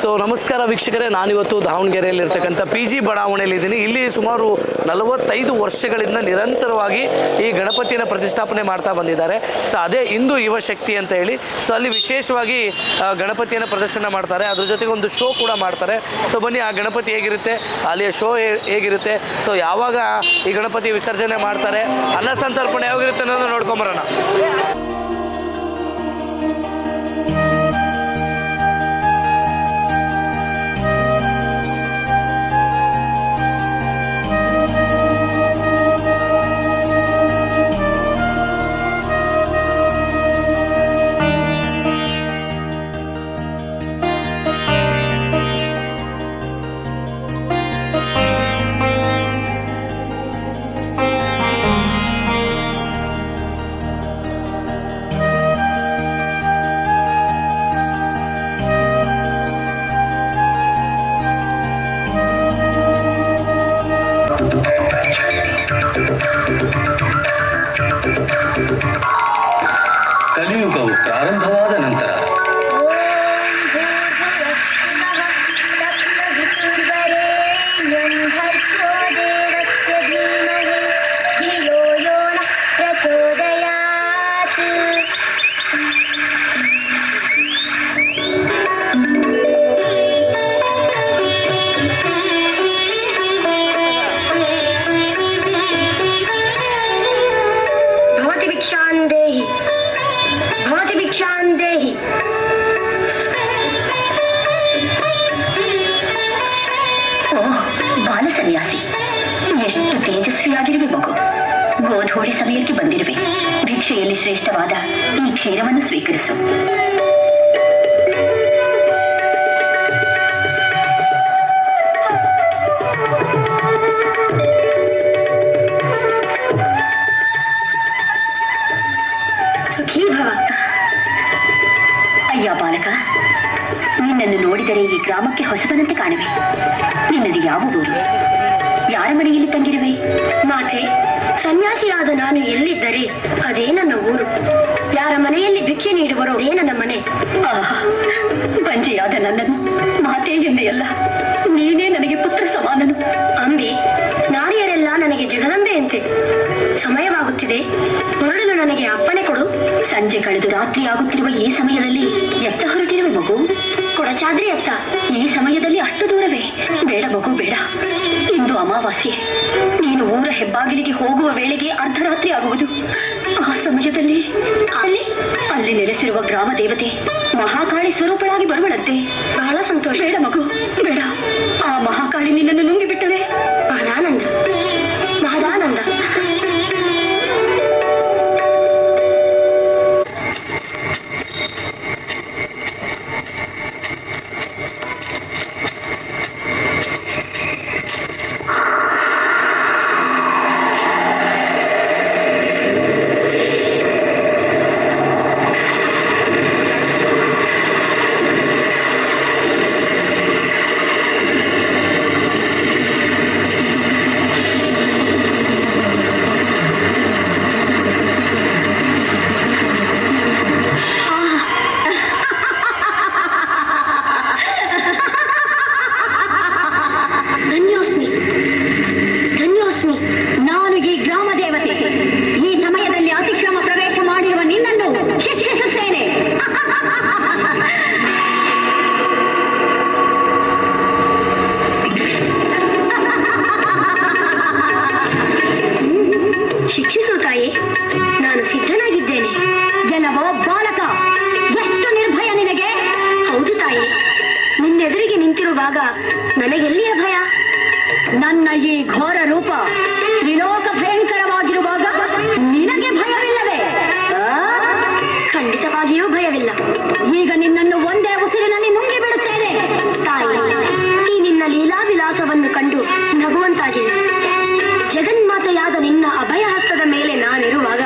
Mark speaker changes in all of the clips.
Speaker 1: So ನಮಸ್ಕಾರ ವೀಕ್ಷಕರೇ, ನಾನಿವತ್ತು ದಾವಣಗೆರೆಯಲ್ಲಿರ್ತಕ್ಕಂಥ ಪಿ ಜಿ ಬಡಾವಣೆಯಲ್ಲಿ ಇದ್ದೀನಿ ಇಲ್ಲಿ ಸುಮಾರು ನಲವತ್ತೈದು ವರ್ಷಗಳಿಂದ ನಿರಂತರವಾಗಿ ಈ ಗಣಪತಿಯನ್ನು ಪ್ರತಿಷ್ಠಾಪನೆ ಮಾಡ್ತಾ ಬಂದಿದ್ದಾರೆ. ಸೊ ಅದೇ ಇಂದು ಯುವ ಶಕ್ತಿ ಅಂತ ಹೇಳಿ ಸೊ ಅಲ್ಲಿ ವಿಶೇಷವಾಗಿ ಗಣಪತಿಯನ್ನು ಪ್ರದರ್ಶನ ಮಾಡ್ತಾರೆ. ಅದ್ರ ಜೊತೆಗೆ ಒಂದು ಶೋ ಕೂಡ ಮಾಡ್ತಾರೆ. ಸೊ ಬನ್ನಿ, ಆ ಗಣಪತಿ ಹೇಗಿರುತ್ತೆ? ಅಲ್ಲಿಯ ಶೋ ಹೇಗಿರುತ್ತೆ? ಸೊ ಯಾವಾಗ ಈ ಗಣಪತಿ ವಿಸರ್ಜನೆ ಮಾಡ್ತಾರೆ? ಅನ್ನ ಸಂತರ್ಪಣೆ ಯಾವಾಗಿರುತ್ತೆ ಅನ್ನೋದನ್ನ ನೋಡ್ಕೊಂಬರೋಣ.
Speaker 2: ಕಠೋರ ಸಮಯಕ್ಕೆ ಬಂದಿರುವೆ. ಭಿಕ್ಷೆಯಲ್ಲಿ ಶ್ರೇಷ್ಠವಾದ ಈ ಕ್ಷೀರವನ್ನು ಸ್ವೀಕರಿಸು. ಅಯ್ಯ ಬಾಲಕ, ನಿನ್ನನ್ನು ನೋಡಿದರೆ ಈ ಗ್ರಾಮಕ್ಕೆ ಹೊಸಬನಂತೆ ಕಾಣುವೆ. ನಿನ್ನದು ಯಾವ ಊರು? ಯಾರ ಮನೆಯಲ್ಲಿ ತಂಗಿರುವೆ?
Speaker 3: ಮಾತೆ ಸನ್ಯಾಸಿಯಾದ ನಾನು ಎಲ್ಲಿದ್ದರೆ ಅದೇ ನನ್ನ ಊರು. ಯಾರ ಮನೆಯಲ್ಲಿ ಭಿಕ್ಷೆ ನೀಡುವರೋ ಅದೇ ನನ್ನ ಮನೆ.
Speaker 2: ಬಂಜೆಯಾದ ನನ್ನನ್ನು, ಮಾತೇ ಎಂದೆಯಲ್ಲ ನೀನೇ ನನಗೆ ಪುತ್ರ ಸಮಾನನು.
Speaker 3: ಅಂಬಿ, ನಾರಿಯರೆಲ್ಲ ನನಗೆ ಜಗದಂಬೆಯಂತೆ ಸಮಯವಾಗುತ್ತಿದೆ, ಹೊರಡಲು ನನಗೆ ಅಪ್ಪನೆ ಕೊಡು.
Speaker 2: ಸಂಜೆ ಕಳೆದು ರಾತ್ರಿ ಆಗುತ್ತಿರುವ ಈ ಸಮಯದಲ್ಲಿ ಎತ್ತ ಹೊರಟಿರುವ ಮಗು?
Speaker 3: ಕೊಡಚಾದ್ರಿ ಅತ್ತ,
Speaker 2: ಈ ಸಮಯದಲ್ಲಿ ಅಷ್ಟು ದೂರವೇ? ಬೇಡ ಮಗು, ಬೇಡ. ಇಂದು ಅಮಾವಾಸ್ಯೆ. ನೀನು ಊರ ಹೆಬ್ಬಾಗಿಲಿಗೆ ಹೋಗುವ ವೇಳೆಗೆ ಅರ್ಧರಾತ್ರಿ ಆಗುವುದು. ಆ ಸಮಯದಲ್ಲಿ ಅಲ್ಲಿ ಅಲ್ಲಿ ನೆಲೆಸಿರುವ ಗ್ರಾಮ ದೇವತೆ, ಮಹಾಕಾಳಿ ಸ್ವರೂಪಳಾಗಿ ಬರುವಳಂತೆ.
Speaker 3: ಬಹಳ ಸಂತೋಷ.
Speaker 2: ಬೇಡ ಮಗು, ಬೇಡ. ಆ ಮಹಾಕಾಳಿ ನಿನ್ನನ್ನು ನುಂಗಿಬಿಟ್ಟರೆ. ಬಹಳ
Speaker 3: ಮಹದಾನಂದ ಭಯ.
Speaker 2: ನನ್ನ ಈ ಘೋರ ರೂಪ ತ್ರಿಲೋಕ ಭಯಂಕರವಾಗಿರುವಾಗ ನಿನಗೆ ಭಯವಿಲ್ಲವೇ?
Speaker 3: ಖಂಡಿತವಾಗಿಯೂ ಭಯವಿಲ್ಲ.
Speaker 2: ಈಗ ನಿನ್ನನ್ನು ಒಂದೇ ಉಸಿರಿನಲ್ಲಿ ನುಂಗಿ ಬಿಡುತ್ತೇನೆ.
Speaker 3: ತಾಯಿ, ಈ ನಿನ್ನ ಲೀಲಾ ವಿಲಾಸವನ್ನು ಕಂಡು ನಗುವಂತಾಗಿದೆ ಜಗನ್ಮಾತೆಯಾದ ನಿನ್ನ ಅಭಯ ಹಸ್ತದ ಮೇಲೆ ನಾನಿರುವಾಗ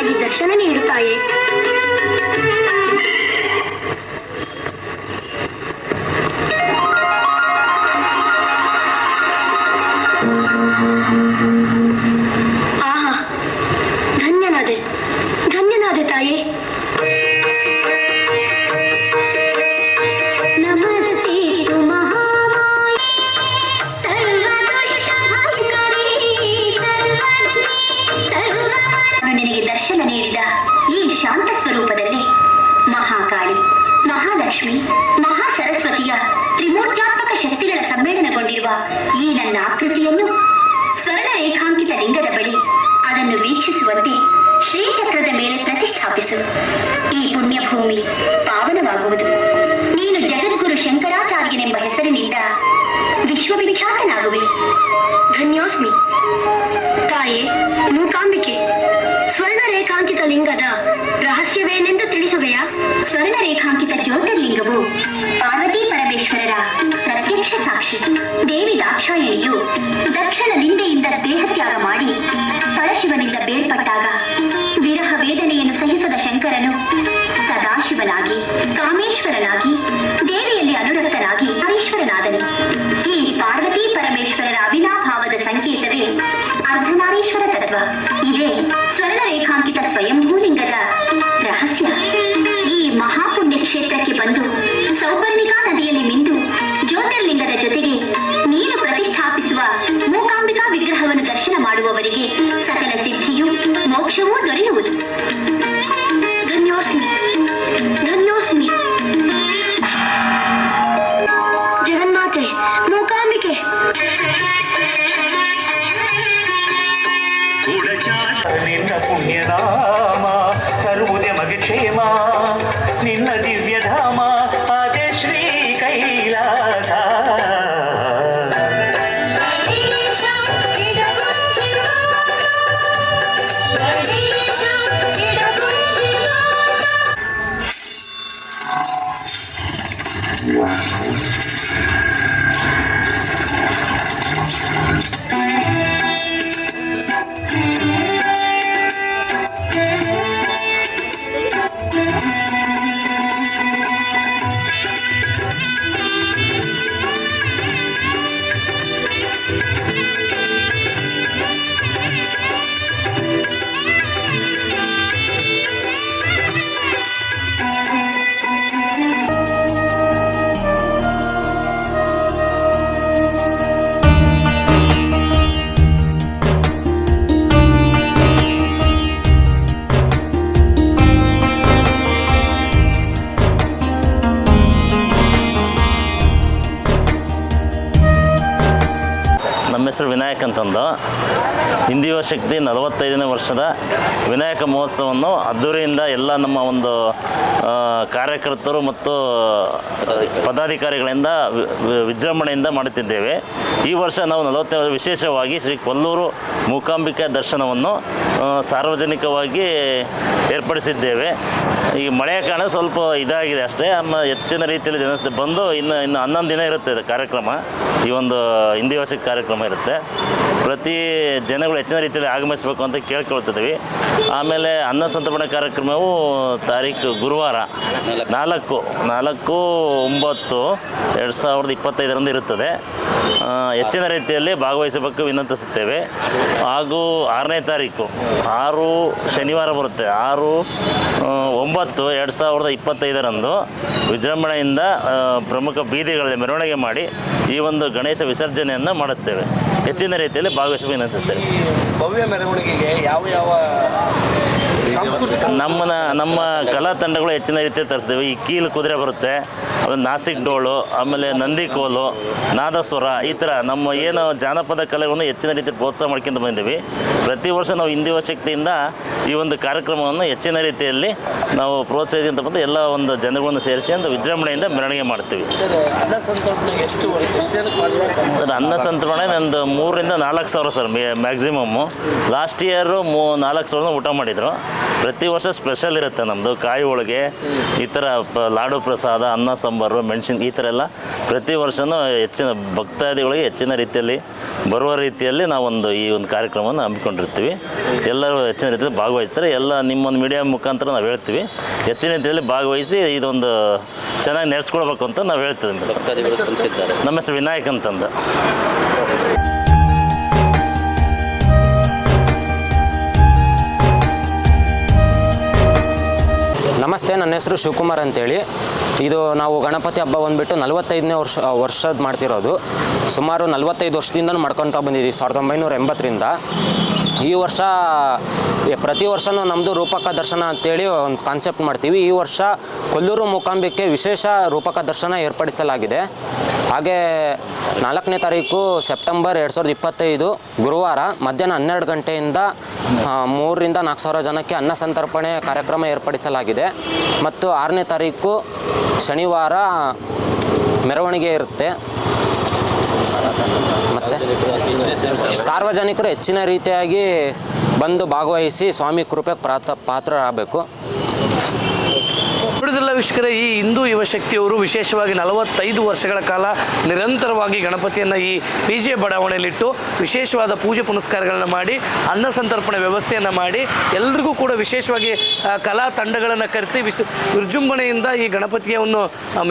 Speaker 3: ಸ್ವರೂಪಳಾಗಿ ದರ್ಶನ ನೀಡುತ್ತಾಯೇ?
Speaker 2: ಆಗಬಹುದು ನೀನು ಜಗದ್ಗುರು ಶಂಕರಾಚಾರ್ಯನೆಂಬ ಹೆಸರಿನಿಂದ ವಿಶ್ವವಿಖ್ಯಾತನಾಗುವೆ. ಧನ್ಯೋಸ್ಮಿ.
Speaker 3: ಮೂಕಾಂಬಿಕೆ
Speaker 4: ಹೆಸರು ವಿನಾಯಕ್ ಅಂತಂದು. ಹಿಂದಿಯುವ ಶಕ್ತಿ ನಲವತ್ತೈದನೇ ವರ್ಷದ ವಿನಾಯಕ ಮಹೋತ್ಸವವನ್ನು ಅದ್ದೂರಿಯಿಂದ ಎಲ್ಲ ನಮ್ಮ ಒಂದು ಕಾರ್ಯಕರ್ತರು ಮತ್ತು ಪದಾಧಿಕಾರಿಗಳಿಂದ ವಿಜೃಂಭಣೆಯಿಂದ ಮಾಡುತ್ತಿದ್ದೇವೆ. ಈ ವರ್ಷ ನಾವು ನಲವತ್ತನೇ ವಿಶೇಷವಾಗಿ ಶ್ರೀ ಕೊಲ್ಲೂರು ಮೂಕಾಂಬಿಕೆ ದರ್ಶನವನ್ನು ಸಾರ್ವಜನಿಕವಾಗಿ ಏರ್ಪಡಿಸಿದ್ದೇವೆ. ಈ ಮಳೆಯ ಕಾರಣ ಸ್ವಲ್ಪ ಇದಾಗಿದೆ ಅಷ್ಟೇ. ಅಮ್ಮ ಹೆಚ್ಚಿನ ರೀತಿಯಲ್ಲಿ ಜನ ಬಂದು ಇನ್ನು ಇನ್ನು ಹನ್ನೊಂದು ದಿನ ಇರುತ್ತೆ ಕಾರ್ಯಕ್ರಮ. ಈ ಒಂದು ಹಿಂದಿ ವರ್ಷಕ್ಕೆ ಕಾರ್ಯಕ್ರಮ ಇರುತ್ತೆ. ಪ್ರತಿ ಜನಗಳು ಹೆಚ್ಚಿನ ರೀತಿಯಲ್ಲಿ ಆಗಮಿಸಬೇಕು ಅಂತ ಕೇಳ್ಕೊಳ್ತಿದ್ದೀವಿ. ಆಮೇಲೆ ಅನ್ನ ಸಂತರ್ಪಣೆ ಕಾರ್ಯಕ್ರಮವು ತಾರೀಕು ಗುರುವಾರ ನಾಲ್ಕು ನಾಲ್ಕು, ಒಂಬತ್ತು, ಎರಡು ಸಾವಿರದ ಇಪ್ಪತ್ತೈದರಂದು ಇರುತ್ತದೆ. ಹೆಚ್ಚಿನ ರೀತಿಯಲ್ಲಿ ಭಾಗವಹಿಸಬೇಕು, ವಿನಂತಿಸುತ್ತೇವೆ. ಹಾಗೂ ಆರನೇ ತಾರೀಕು, ಆರು ಶನಿವಾರ ಬರುತ್ತೆ. ಆರು ಒಂಬತ್ತು ಎರಡು ಸಾವಿರದ ಇಪ್ಪತ್ತೈದರಂದು ವಿಜೃಂಭಣೆಯಿಂದ ಪ್ರಮುಖ ಬೀದಿಗಳಲ್ಲಿ ಮೆರವಣಿಗೆ ಮಾಡಿ ಈ ಒಂದು ಗಣೇಶ ವಿಸರ್ಜನೆಯನ್ನು ಮಾಡುತ್ತೇವೆ. ಹೆಚ್ಚಿನ ರೀತಿಯಲ್ಲಿ ಭಾಗವಹಿಸಬೇಕು
Speaker 1: ಭವ್ಯ ಮೆರವಣಿಗೆಗೆ ಯಾವ ಯಾವ ಸಾಂಸ್ಕೃತಿಕ
Speaker 4: ನಮ್ಮನ ನಮ್ಮ ಕಲಾ ತಂಡಗಳು ಹೆಚ್ಚಿನ ರೀತಿಯ ತರಿಸ್ತೀವಿ ಈ ಕೀಲು ಕುದುರೆ ಬರುತ್ತೆ ಆಮೇಲೆ ನಾಸಿಕ್ ಡೋಳು ಆಮೇಲೆ ನಂದಿ ಕೋಲು ನಾದಸ್ವರ ಈ ಥರ ನಮ್ಮ ಏನು ಜಾನಪದ ಕಲೆಗಳನ್ನು ಹೆಚ್ಚಿನ ರೀತಿ ಪ್ರೋತ್ಸಾಹ ಮಾಡ್ಕೊಂಡು ಬಂದೀವಿ ಪ್ರತಿ ವರ್ಷ ನಾವು ಹಿಂದಿ ಶಕ್ತಿಯಿಂದ ಈ ಒಂದು ಕಾರ್ಯಕ್ರಮವನ್ನು ಹೆಚ್ಚಿನ ರೀತಿಯಲ್ಲಿ ನಾವು ಪ್ರೋತ್ಸಾಹಿಸಿದಂತ ಬಂದು ಎಲ್ಲ ಒಂದು ಜನಗಳನ್ನು ಸೇರಿಸಿ ಅಂತ ವಿಜೃಂಭಣೆಯಿಂದ ಮೆರವಣಿಗೆ ಮಾಡ್ತೀವಿ.
Speaker 1: ಸರ್ ಅನ್ನ
Speaker 4: ಸರ್ ಸಂತರ್ಪಣೆ ನಂದು ಮೂರರಿಂದ ನಾಲ್ಕು ಸಾವಿರ ಸರ್ ಮ್ಯಾಕ್ಸಿಮಮ್ಮು ಲಾಸ್ಟ್ ಇಯರು ಮೂ ನಾಲ್ಕು ಸಾವಿರ ಊಟ ಮಾಡಿದರು. ಪ್ರತಿ ವರ್ಷ ಸ್ಪೆಷಲ್ ಇರುತ್ತೆ ನಮ್ಮದು ಕಾಯಿ ಹೋಳಿಗೆ ಈ ಥರ ಪ ಲಾಡು ಪ್ರಸಾದ ಅನ್ನ ಸಾಂಬಾರು ಮೆಣಸಿನ ಈ ಥರ ಎಲ್ಲ ಪ್ರತಿ ವರ್ಷವೂ ಹೆಚ್ಚಿನ ಭಕ್ತಾದಿಗಳಿಗೆ ಹೆಚ್ಚಿನ ರೀತಿಯಲ್ಲಿ ಬರುವ ರೀತಿಯಲ್ಲಿ ನಾವೊಂದು ಈ ಒಂದು ಕಾರ್ಯಕ್ರಮವನ್ನು ಹಮ್ಮಿಕೊಂಡಿರ್ತೀವಿ. ಎಲ್ಲರೂ ಹೆಚ್ಚಿನ ರೀತಿಯಲ್ಲಿ ಭಾಗವಹಿಸ್ತಾರೆ. ಎಲ್ಲ ನಿಮ್ಮೊಂದು ಮೀಡಿಯಾ ಮುಖಾಂತರ ನಾವು ಹೇಳ್ತೀವಿ. ಹೆಚ್ಚಿನ ರೀತಿಯಲ್ಲಿ ಭಾಗವಹಿಸಿ ಇದೊಂದು ಚೆನ್ನಾಗಿ ನಡೆಸ್ಕೊಳ್ಬೇಕು ಅಂತ ನಾವು ಹೇಳ್ತೀವಿ. ನಮ್ಮ ಹೆಸರು ವಿನಾಯಕ್ ಅಂತಂದು.
Speaker 5: ನಮಸ್ತೆ, ನನ್ನ ಹೆಸರು ಶಿವಕುಮಾರ್ ಅಂತೇಳಿ. ಇದು ನಾವು ಗಣಪತಿ ಹಬ್ಬ ಬಂದುಬಿಟ್ಟು ನಲವತ್ತೈದನೇ ವರ್ಷ, ವರ್ಷದ ಮಾಡ್ತಿರೋದು. ಸುಮಾರು ನಲವತ್ತೈದು ವರ್ಷದಿಂದ ಮಾಡ್ಕೊತಾ ಬಂದಿದ್ದೀವಿ, ಸಾವಿರದ ಒಂಬೈನೂರ ಎಂಬತ್ತರಿಂದ. ಈ ವರ್ಷ ಪ್ರತಿ ವರ್ಷವೂ ನಮ್ಮದು ರೂಪಕ ದರ್ಶನ ಅಂತೇಳಿ ಒಂದು ಕಾನ್ಸೆಪ್ಟ್ ಮಾಡ್ತೀವಿ. ಈ ವರ್ಷ ಕೊಲ್ಲೂರು ಮೂಕಾಂಬಿಕೆ ವಿಶೇಷ ರೂಪಕ ದರ್ಶನ ಏರ್ಪಡಿಸಲಾಗಿದೆ. ಹಾಗೆ ನಾಲ್ಕನೇ ತಾರೀಕು ಸೆಪ್ಟೆಂಬರ್ ಎರಡು ಸಾವಿರದ ಇಪ್ಪತ್ತೈದು ಗುರುವಾರ ಮಧ್ಯಾಹ್ನ ಹನ್ನೆರಡು ಗಂಟೆಯಿಂದ ಮೂರರಿಂದ ನಾಲ್ಕು ಸಾವಿರ ಜನಕ್ಕೆ ಅನ್ನ ಸಂತರ್ಪಣೆ ಕಾರ್ಯಕ್ರಮ ಏರ್ಪಡಿಸಲಾಗಿದೆ. ಮತ್ತು ಆರನೇ ತಾರೀಕು ಶನಿವಾರ ಮೆರವಣಿಗೆ ಇರುತ್ತೆ. ಮತ್ತು ಸಾರ್ವಜನಿಕರು ಹೆಚ್ಚಿನ ರೀತಿಯಾಗಿ ಬಂದು ಭಾಗವಹಿಸಿ ಸ್ವಾಮಿ ಕೃಪೆ ಪ್ರಾತ ಪಾತ್ರರಾಗಬೇಕು.
Speaker 1: ವೀಕ್ಷಕರೇ ಈ ಹಿಂದೂ ಯುವ ಶಕ್ತಿಯವರು ವಿಶೇಷವಾಗಿ ನಲವತ್ತೈದು ವರ್ಷಗಳ ಕಾಲ ನಿರಂತರವಾಗಿ ಗಣಪತಿಯನ್ನು ಈ ಪಿ ಜೆ ಬಡಾವಣೆಯಲ್ಲಿಟ್ಟು ವಿಶೇಷವಾದ ಪೂಜೆ ಪುನಸ್ಕಾರಗಳನ್ನು ಮಾಡಿ, ಅನ್ನ ಸಂತರ್ಪಣೆ ವ್ಯವಸ್ಥೆಯನ್ನು ಮಾಡಿ, ಎಲ್ರಿಗೂ ಕೂಡ ವಿಶೇಷವಾಗಿ ಕಲಾ ತಂಡಗಳನ್ನು ಕರೆಸಿ ವಿಶ್, ವಿಜೃಂಭಣೆಯಿಂದ ಈ ಗಣಪತಿಗೆ ಒಂದು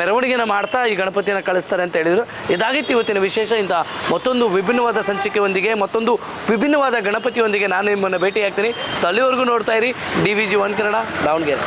Speaker 1: ಮೆರವಣಿಗೆಯನ್ನು ಮಾಡ್ತಾ ಈ ಗಣಪತಿಯನ್ನು ಕಳಿಸ್ತಾರೆ ಅಂತ ಹೇಳಿದರು. ಇದಾಗಿತ್ತು ಇವತ್ತಿನ ವಿಶೇಷ. ಇಂಥ ಮತ್ತೊಂದು ವಿಭಿನ್ನವಾದ ಸಂಚಿಕೆಯೊಂದಿಗೆ, ಮತ್ತೊಂದು ವಿಭಿನ್ನವಾದ ಗಣಪತಿಯೊಂದಿಗೆ ನಾನು ನಿಮ್ಮನ್ನು ಭೇಟಿಯಾಗ್ತೀನಿ. ಸೊ ಅಲ್ಲಿವರೆಗೂ ನೋಡ್ತಾ ಇರಿ. D V G one Kannada, Davangere.